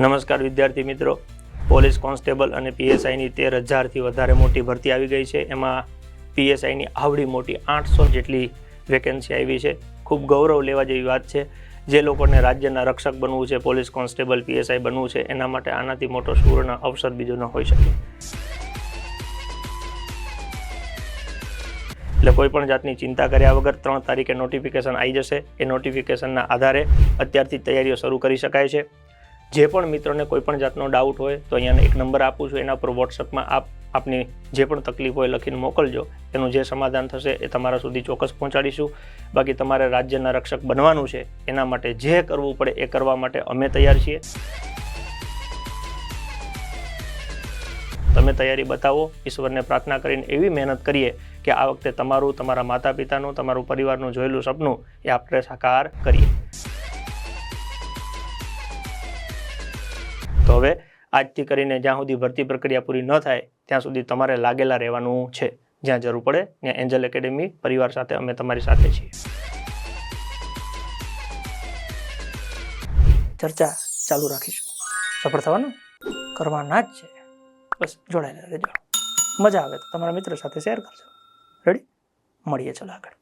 નમસ્કાર વિદ્યાર્થી મિત્રો. પોલીસ કોન્સ્ટેબલ અને પીએસઆઈની તેર હજારથી વધારે મોટી ભરતી આવી ગઈ છે. એમાં પીએસઆઈની આવડી મોટી આઠસો જેટલી વેકેન્સી આવી છે. ખૂબ ગૌરવ લેવા જેવી વાત છે. જે લોકોને રાજ્યના રક્ષક બનવું છે, પોલીસ કોન્સ્ટેબલ, પીએસઆઈ બનવું છે, એના માટે આનાથી મોટો સુવર્ણ અવસર બીજો ન હોઈ શકે. એટલે કોઈ પણ જાતની ચિંતા કર્યા વગર ત્રણ તારીખે નોટિફિકેશન આવી જશે. એ નોટિફિકેશનના આધારે અત્યારથી તૈયારીઓ શરૂ કરી શકાય છે. જે પણ મિત્રોને કોઈ પણ જાતનો ડાઉટ હોય તો અહીંયા એક નંબર આપું છું. એના પર વોટ્સઅપમાં આપ આપની જે પણ તકલીફ હોય લખીને મોકલજો. એનું જે સમાધાન થશે એ તમારા સુધી ચોક્કસ પહોંચાડીશું. બાકી તમારે રાજ્યના રક્ષક બનવાનું છે. એના માટે જે કરવું પડે એ કરવા માટે અમે તૈયાર છીએ. તમે તૈયારી બતાવો. ઈશ્વરને પ્રાર્થના કરીને એવી મહેનત કરીએ કે આ વખતે તમારું, તમારા માતા પિતાનું તમારું પરિવારનું જોયેલું સપનું એ આપણે સાકાર કરીએ. તો હવે આજથી કરીને જ્યાં સુધી ભરતી પ્રક્રિયા પૂરી ન થાય, ત્યાં સુધી તમારે લાગેલા રહેવાનું છે. જ્યાં જરૂર પડે, ત્યાં એન્જલ એકેડેમી પરિવાર સાથે અમે તમારી સાથે છીએ. ચર્ચા ચાલુ રાખીશું. સફળ થવાનું કરવાના જ છે. બસ જોડાયેલા રહેજો. મજા આવે તો તમારા મિત્રો સાથે શેર કરજો. રેડી મળીએ ચલો આગળ.